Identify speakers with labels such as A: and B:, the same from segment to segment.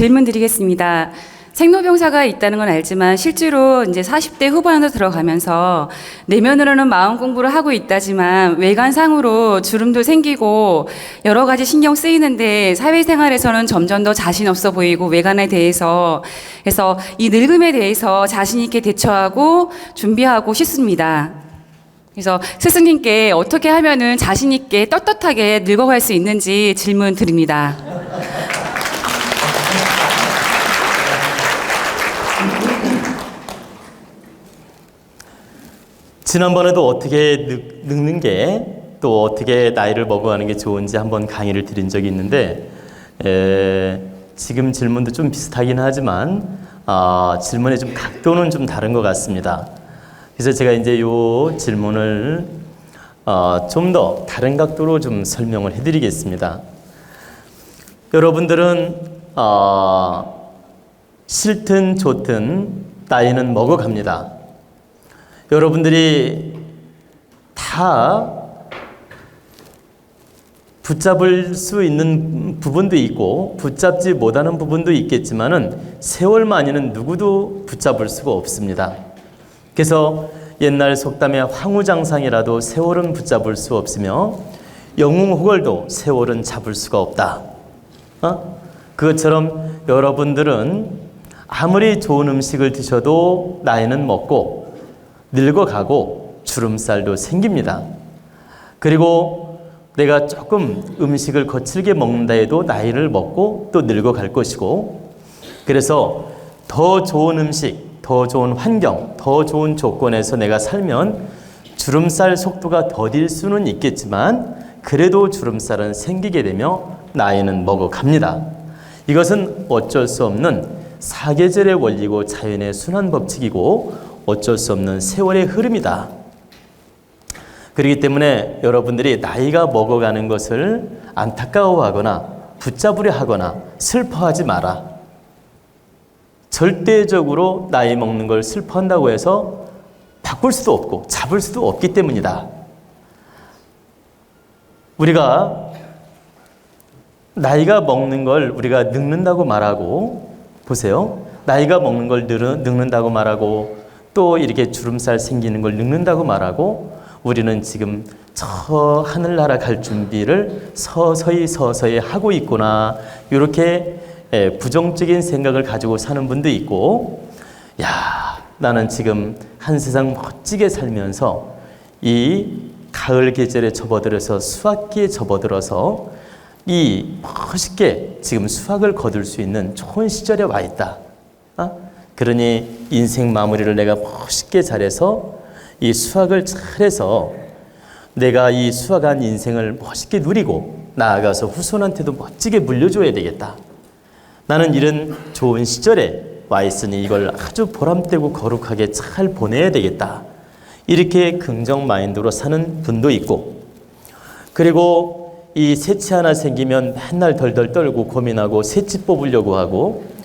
A: 네, 질문 드리겠습니다. 생로병사가 있다는 건 알지만 실제로 이제 40대 후반으로 들어가면서 내면으로는 마음 공부를 하고 있다지만 외관상으로 주름도 생기고 여러 가지 신경 쓰이는데 사회생활에서는 점점 더 자신 없어 보이고 외관에 대해서 그래서 이 늙음에 대해서 자신 있게 대처하고 준비하고 싶습니다. 그래서 스승님께 어떻게 하면은 자신 있게 떳떳하게 늙어갈 수 있는지 질문 드립니다.
B: 지난번에도 어떻게 늙, 늙는 게 또 어떻게 나이를 먹어가는 게 좋은지 한번 강의를 드린 적이 있는데 에, 지금 질문도 좀 비슷하긴 하지만 아, 질문의 좀 각도는 좀 다른 것 같습니다. 그래서 제가 이제 요 질문을 어, 좀 더 다른 각도로 좀 설명을 해드리겠습니다. 여러분들은 어, 싫든 좋든 나이는 먹어갑니다. 여러분들이 다 붙잡을 수 있는 부분도 있고 붙잡지 못하는 부분도 있겠지만은 세월만이는 누구도 붙잡을 수가 없습니다. 그래서 옛날 속담에 황후장상이라도 세월은 붙잡을 수 없으며 영웅호걸도 세월은 잡을 수가 없다. 어? 그것처럼 여러분들은 아무리 좋은 음식을 드셔도 나이는 먹고 늙어가고 주름살도 생깁니다. 그리고 내가 조금 음식을 거칠게 먹는다 해도 나이를 먹고 또 늙어갈 것이고 그래서 더 좋은 음식, 더 좋은 환경, 더 좋은 조건에서 내가 살면 주름살 속도가 더딜 수는 있겠지만 그래도 주름살은 생기게 되며 나이는 먹어갑니다. 이것은 어쩔 수 없는 사계절의 원리고 자연의 순환 법칙이고 어쩔 수 없는 세월의 흐름이다. 그렇기 때문에 여러분들이 나이가 먹어가는 것을 안타까워하거나 붙잡으려 하거나 슬퍼하지 마라. 절대적으로 나이 먹는 걸 슬퍼한다고 해서 바꿀 수도 없고 잡을 수도 없기 때문이다. 우리가 나이가 먹는 걸 우리가 늙는다고 말하고 보세요. 나이가 먹는 걸 늙- 늙는다고 말하고 또 이렇게 주름살 생기는 걸 늙는다고 말하고 우리는 지금 저 하늘나라 갈 준비를 서서히 서서히 하고 있구나. 이렇게 예, 부정적인 생각을 가지고 사는 분도 있고, 야, 나는 지금 한 세상 멋지게 살면서 이 가을 계절에 접어들어서 수학기에 접어들어서 이 멋있게 지금 수학을 거둘 수 있는 좋은 시절에 와 있다. 어? 그러니 인생 마무리를 내가 멋있게 잘해서 이 수학을 잘해서 내가 이 수학한 인생을 멋있게 누리고 나아가서 후손한테도 멋지게 물려줘야 되겠다. 나는 이런 좋은 시절에 와 있으니 이걸 아주 보람되고 거룩하게 잘 보내야 되겠다. 이렇게 긍정 마인드로 사는 분도 있고, 그리고 이 새치 하나 생기면 맨날 덜덜 떨고 고민하고 새치 뽑으려고 하고, 어,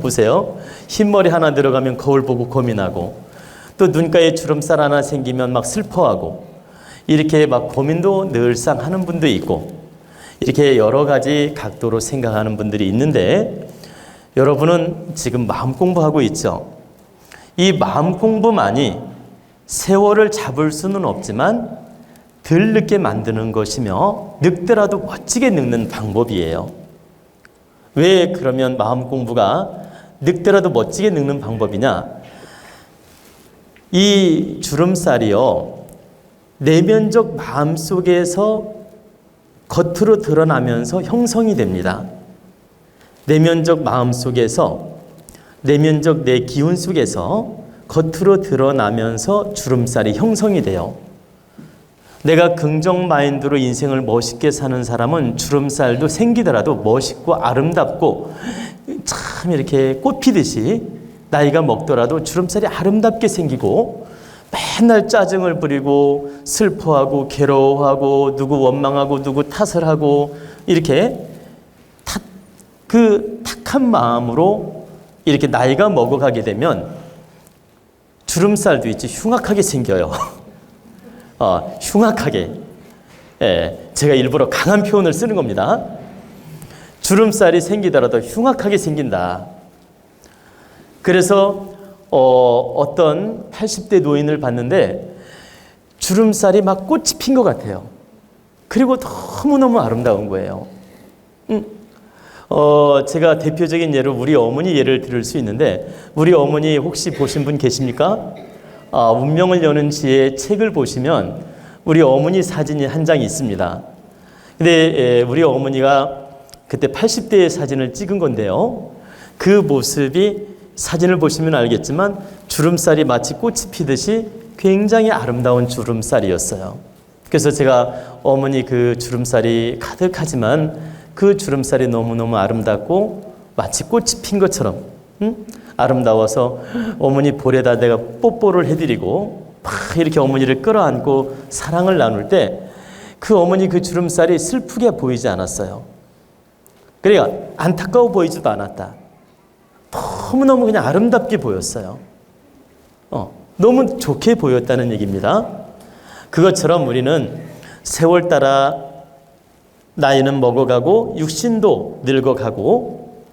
B: 보세요. 흰머리 하나 들어가면 거울 보고 고민하고, 또 눈가에 주름살 하나 생기면 막 슬퍼하고, 이렇게 막 고민도 늘상 하는 분도 있고, 이렇게 여러 가지 각도로 생각하는 분들이 있는데 여러분은 지금 마음 공부하고 있죠. 이 마음 공부만이 세월을 잡을 수는 없지만 덜 늙게 만드는 것이며 늙더라도 멋지게 늙는 방법이에요. 왜 그러면 마음 공부가 늙더라도 멋지게 늙는 방법이냐? 이 주름살이요. 내면적 마음 속에서 겉으로 드러나면서 형성이 됩니다. 내면적 마음 속에서 내면적 내 기운 속에서 겉으로 드러나면서 주름살이 형성이 돼요. 내가 긍정 마인드로 인생을 멋있게 사는 사람은 주름살도 생기더라도 멋있고 아름답고 참 이렇게 꽃 피듯이 나이가 먹더라도 주름살이 아름답게 생기고 맨날 짜증을 부리고 슬퍼하고 괴로워하고 누구 원망하고 누구 탓을 하고 이렇게 탓, 그 탁한 마음으로 이렇게 나이가 먹어가게 되면 주름살도 있지 흉악하게 생겨요. 어, 흉악하게. 예, 제가 일부러 강한 표현을 쓰는 겁니다. 주름살이 생기더라도 흉악하게 생긴다. 그래서 어, 어떤 80대 노인을 봤는데 주름살이 막 꽃이 핀 것 같아요. 그리고 너무너무 아름다운 거예요. 음, 어, 제가 대표적인 예로 우리 어머니 예를 들을 수 있는데 우리 어머니 혹시 보신 분 계십니까? 아, 운명을 여는 지의 책을 보시면 우리 어머니 사진이 한 장 있습니다. 근데 에, 우리 어머니가 그때 80대의 사진을 찍은 건데요. 그 모습이 사진을 보시면 알겠지만 주름살이 마치 꽃이 피듯이 굉장히 아름다운 주름살이었어요. 그래서 제가 어머니 그 주름살이 가득하지만 그 주름살이 너무너무 아름답고 마치 꽃이 핀 것처럼 응? 아름다워서 어머니 볼에다 내가 뽀뽀를 해드리고 막 이렇게 어머니를 끌어안고 사랑을 나눌 때 그 어머니 그 주름살이 슬프게 보이지 않았어요. 그러니까 안타까워 보이지도 않았다. 너무너무 그냥 아름답게 보였어요. 어, 너무 좋게 보였다는 얘기입니다. 그것처럼 우리는 세월 따라 나이는 먹어가고 육신도 늙어가고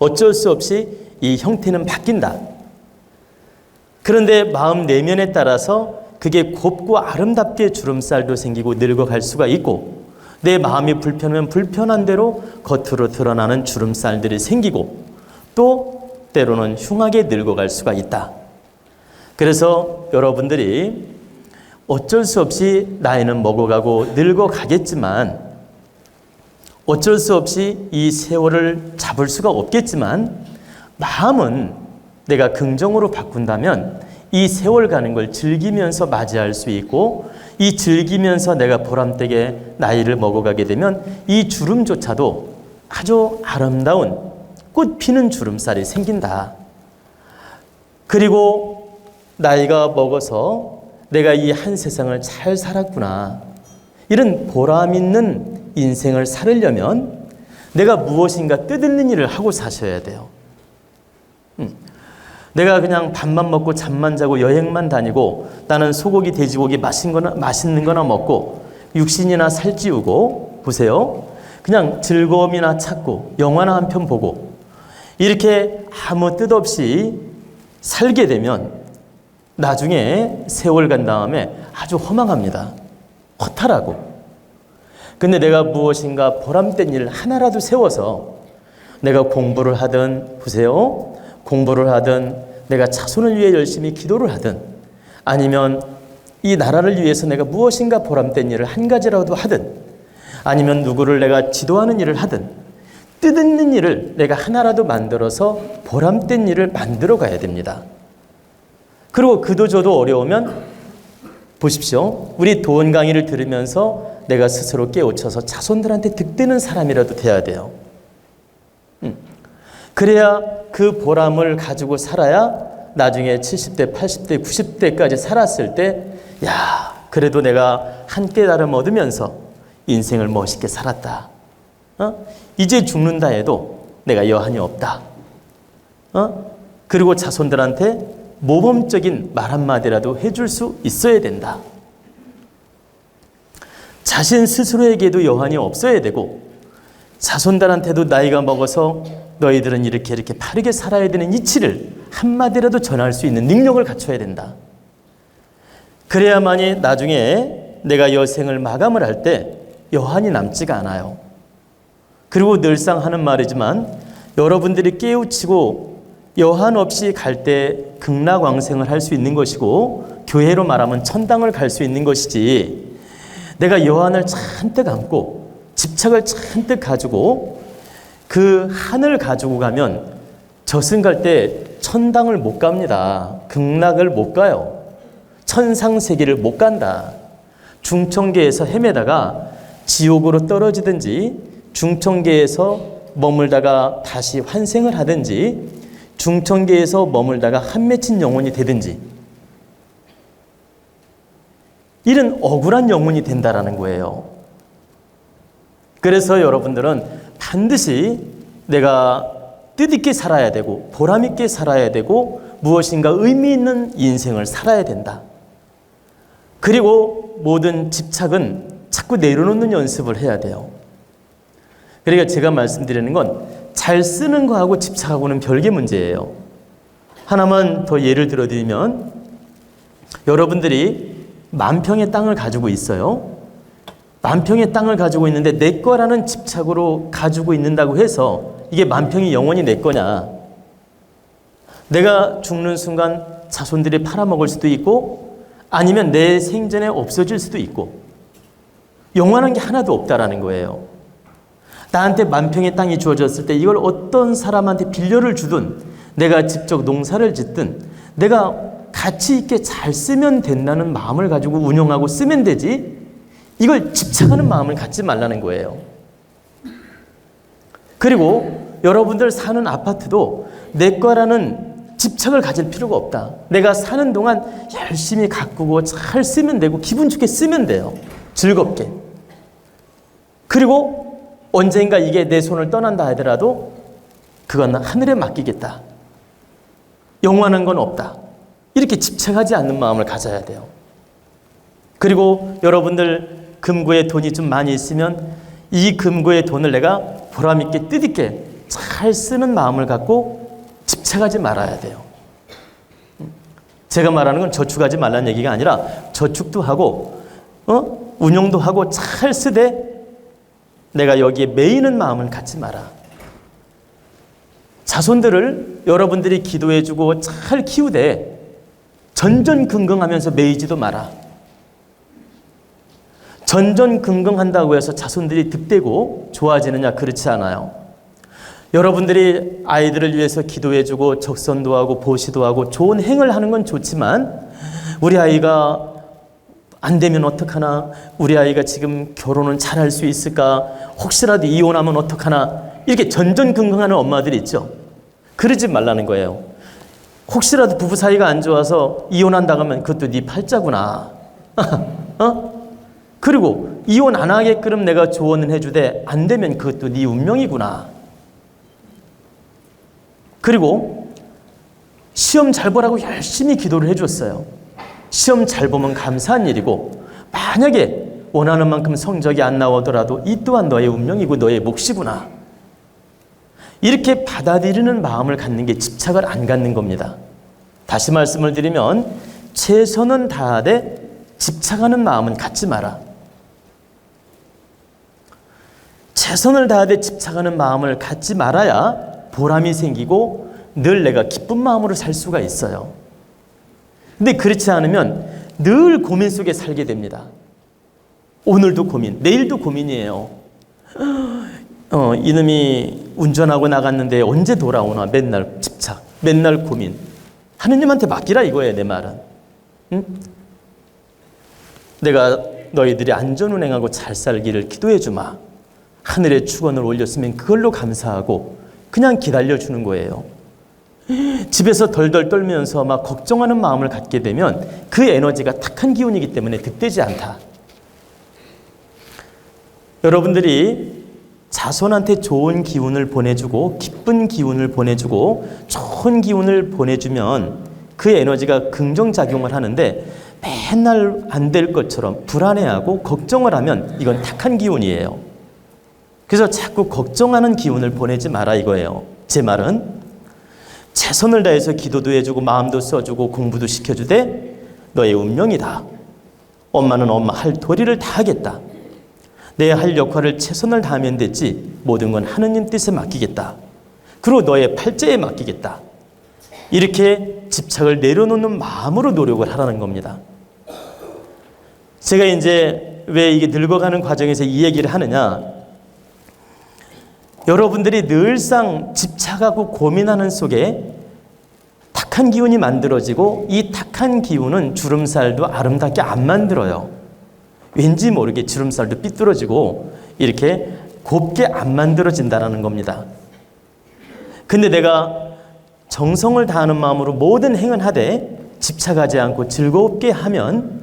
B: 어쩔 수 없이 이 형태는 바뀐다. 그런데 마음 내면에 따라서 그게 곱고 아름답게 주름살도 생기고 늙어갈 수가 있고 내 마음이 불편하면 불편한 대로 겉으로 드러나는 주름살들이 생기고 또 때로는 흉하게 늙어갈 수가 있다. 그래서 여러분들이 어쩔 수 없이 나이는 먹어가고 늙어가겠지만 어쩔 수 없이 이 세월을 잡을 수가 없겠지만 마음은 내가 긍정으로 바꾼다면 이 세월 가는 걸 즐기면서 맞이할 수 있고 이 즐기면서 내가 보람되게 나이를 먹어가게 되면 이 주름조차도 아주 아름다운 꽃 피는 주름살이 생긴다. 그리고 나이가 먹어서 내가 이 한 세상을 잘 살았구나. 이런 보람 있는 인생을 살으려면 내가 무엇인가 뜻있는 일을 하고 사셔야 돼요. 음. 내가 그냥 밥만 먹고 잠만 자고 여행만 다니고 나는 소고기, 돼지고기 맛있는 거나, 맛있는 거나 먹고 육신이나 살찌우고 보세요. 그냥 즐거움이나 찾고 영화나 한 편 보고 이렇게 아무 뜻 없이 살게 되면 나중에 세월 간 다음에 아주 허망합니다. 허탈하고. 근데 내가 무엇인가 보람된 일 하나라도 세워서 내가 공부를 하든 보세요. 공부를 하든 내가 자손을 위해 열심히 기도를 하든 아니면 이 나라를 위해서 내가 무엇인가 보람된 일을 한 가지라도 하든 아니면 누구를 내가 지도하는 일을 하든 뜻있는 일을 내가 하나라도 만들어서 보람된 일을 만들어 가야 됩니다. 그리고 그도 저도 어려우면 보십시오. 우리 도원 강의를 들으면서 내가 스스로 깨우쳐서 자손들한테 득되는 사람이라도 돼야 돼요. 음. 그래야 그 보람을 가지고 살아야 나중에 70대, 80대, 90대까지 살았을 때, 야, 그래도 내가 한 깨달음 얻으면서 인생을 멋있게 살았다. 어? 이제 죽는다 해도 내가 여한이 없다. 어? 그리고 자손들한테 모범적인 말 한마디라도 해줄 수 있어야 된다. 자신 스스로에게도 여한이 없어야 되고 자손들한테도 나이가 먹어서 너희들은 이렇게 이렇게 바르게 살아야 되는 이치를 한마디라도 전할 수 있는 능력을 갖춰야 된다. 그래야만이 나중에 내가 여생을 마감을 할 때 여한이 남지가 않아요. 그리고 늘상 하는 말이지만 여러분들이 깨우치고 여한 없이 갈 때 극락왕생을 할 수 있는 것이고 교회로 말하면 천당을 갈 수 있는 것이지 내가 여한을 잔뜩 안고 집착을 잔뜩 가지고 그 한을 가지고 가면 저승 갈 때 천당을 못 갑니다. 극락을 못 가요. 천상 세계를 못 간다. 중천계에서 헤매다가 지옥으로 떨어지든지 중천계에서 머물다가 다시 환생을 하든지 중천계에서 머물다가 한 맺힌 영혼이 되든지 이런 억울한 영혼이 된다라는 거예요. 그래서 여러분들은 반드시 내가 뜻있게 살아야 되고 보람있게 살아야 되고 무엇인가 의미 있는 인생을 살아야 된다. 그리고 모든 집착은 자꾸 내려놓는 연습을 해야 돼요. 그러니까 제가 말씀드리는 건 잘 쓰는 거하고 집착하고는 별개 문제예요. 하나만 더 예를 들어 드리면 여러분들이 만 평의 땅을 가지고 있어요. 만 평의 땅을 가지고 있는데 내 거라는 집착으로 가지고 있는다고 해서 이게 만 평이 영원히 내 거냐? 내가 죽는 순간 자손들이 팔아먹을 수도 있고 아니면 내 생전에 없어질 수도 있고 영원한 게 하나도 없다라는 거예요. 나한테 만 평의 땅이 주어졌을 때 이걸 어떤 사람한테 빌려를 주든 내가 직접 농사를 짓든 내가 가치 있게 잘 쓰면 된다는 마음을 가지고 운영하고 쓰면 되지 이걸 집착하는 마음을 갖지 말라는 거예요. 그리고 여러분들 사는 아파트도 내 거라는 집착을 가질 필요가 없다. 내가 사는 동안 열심히 가꾸고 잘 쓰면 되고 기분 좋게 쓰면 돼요. 즐겁게. 그리고 언젠가 이게 내 손을 떠난다 하더라도 그건 하늘에 맡기겠다. 영원한 건 없다. 이렇게 집착하지 않는 마음을 가져야 돼요. 그리고 여러분들 금고에 돈이 좀 많이 있으면 이 금고의 돈을 내가 보람있게 뜻있게 잘 쓰는 마음을 갖고 집착하지 말아야 돼요. 제가 말하는 건 저축하지 말라는 얘기가 아니라 저축도 하고 어? 운용도 하고 잘 쓰되 내가 여기에 매이는 마음을 갖지 마라. 자손들을 여러분들이 기도해주고 잘 키우되 전전긍긍하면서 매이지도 마라. 전전긍긍한다고 해서 자손들이 득되고 좋아지느냐 그렇지 않아요. 여러분들이 아이들을 위해서 기도해주고 적선도 하고 보시도 하고 좋은 행을 하는 건 좋지만 우리 아이가 안 되면 어떡하나 우리 아이가 지금 결혼은 잘 할 수 있을까 혹시라도 이혼하면 어떡하나 이렇게 전전긍긍하는 엄마들이 있죠. 그러지 말라는 거예요. 혹시라도 부부 사이가 안 좋아서 이혼한다고 하면 그것도 네 팔자구나. 어? 그리고 이혼 안 하게끔 내가 조언을 해주되 안 되면 그것도 네 운명이구나. 그리고 시험 잘 보라고 열심히 기도를 해줬어요. 시험 잘 보면 감사한 일이고 만약에 원하는 만큼 성적이 안 나오더라도 이 또한 너의 운명이고 너의 몫이구나. 이렇게 받아들이는 마음을 갖는 게 집착을 안 갖는 겁니다. 다시 말씀을 드리면 최선은 다하되 집착하는 마음은 갖지 마라. 최선을 다하되 집착하는 마음을 갖지 말아야 보람이 생기고 늘 내가 기쁜 마음으로 살 수가 있어요. 근데 그렇지 않으면 늘 고민 속에 살게 됩니다. 오늘도 고민, 내일도 고민이에요. 어, 이놈이 운전하고 나갔는데 언제 돌아오나 맨날 집착, 맨날 고민. 하느님한테 맡기라 이거예요, 내 말은. 응? 내가 너희들이 안전 운행하고 잘 살기를 기도해 주마. 하늘에 축원을 올렸으면 그걸로 감사하고 그냥 기다려 주는 거예요. 집에서 덜덜 떨면서 막 걱정하는 마음을 갖게 되면 그 에너지가 탁한 기운이기 때문에 득되지 않다. 여러분들이 자손한테 좋은 기운을 보내주고 기쁜 기운을 보내주고 좋은 기운을 보내주면 그 에너지가 긍정작용을 하는데 맨날 안 될 것처럼 불안해하고 걱정을 하면 이건 탁한 기운이에요. 그래서 자꾸 걱정하는 기운을 보내지 마라 이거예요. 제 말은 최선을 다해서 기도도 해주고 마음도 써주고 공부도 시켜주되 너의 운명이다. 엄마는 엄마 할 도리를 다 하겠다. 내 할 역할을 최선을 다하면 됐지 모든 건 하느님 뜻에 맡기겠다. 그리고 너의 팔자에 맡기겠다. 이렇게 집착을 내려놓는 마음으로 노력을 하라는 겁니다. 제가 이제 왜 이게 늙어가는 과정에서 이 얘기를 하느냐? 여러분들이 늘상 집착하고 고민하는 속에 탁한 기운이 만들어지고 이 탁한 기운은 주름살도 아름답게 안 만들어요. 왠지 모르게 주름살도 삐뚤어지고 이렇게 곱게 안 만들어진다라는 겁니다. 근데 내가 정성을 다하는 마음으로 모든 행을 하되 집착하지 않고 즐겁게 하면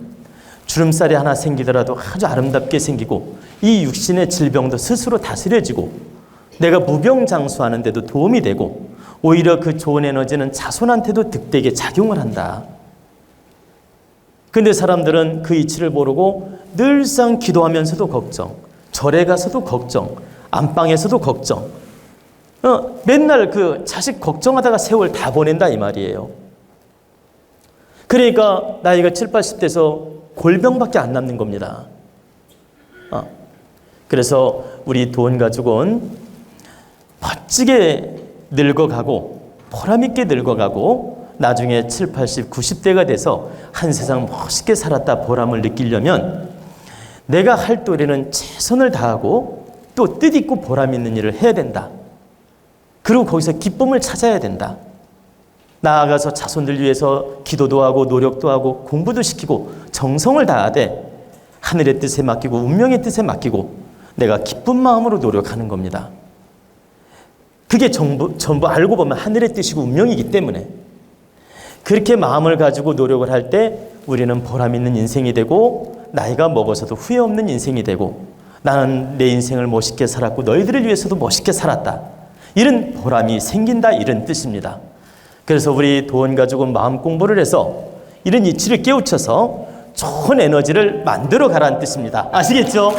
B: 주름살이 하나 생기더라도 아주 아름답게 생기고 이 육신의 질병도 스스로 다스려지고 내가 무병장수하는데도 도움이 되고 오히려 그 좋은 에너지는 자손한테도 득되게 작용을 한다. 근데 사람들은 그 이치를 모르고 늘상 기도하면서도 걱정, 절에 가서도 걱정, 안방에서도 걱정. 어, 맨날 그 자식 걱정하다가 세월 다 보낸다 이 말이에요. 그러니까 나이가 7, 80대에서 골병밖에 안 남는 겁니다. 어, 그래서 우리 돈 가족은 멋지게 늙어가고 보람있게 늙어가고 나중에 7, 80, 90대가 돼서 한 세상 멋있게 살았다 보람을 느끼려면 내가 할 도리는 최선을 다하고 또 뜻있고 보람 있는 일을 해야 된다. 그리고 거기서 기쁨을 찾아야 된다. 나아가서 자손들 위해서 기도도 하고 노력도 하고 공부도 시키고 정성을 다하되 하늘의 뜻에 맡기고 운명의 뜻에 맡기고 내가 기쁜 마음으로 노력하는 겁니다. 그게 전부, 전부 알고 보면 하늘의 뜻이고 운명이기 때문에 그렇게 마음을 가지고 노력을 할 때 우리는 보람 있는 인생이 되고 나이가 먹어서도 후회 없는 인생이 되고 나는 내 인생을 멋있게 살았고 너희들을 위해서도 멋있게 살았다. 이런 보람이 생긴다 이런 뜻입니다. 그래서 우리 도원 가족은 마음 공부를 해서 이런 이치를 깨우쳐서 좋은 에너지를 만들어 가라는 뜻입니다. 아시겠죠?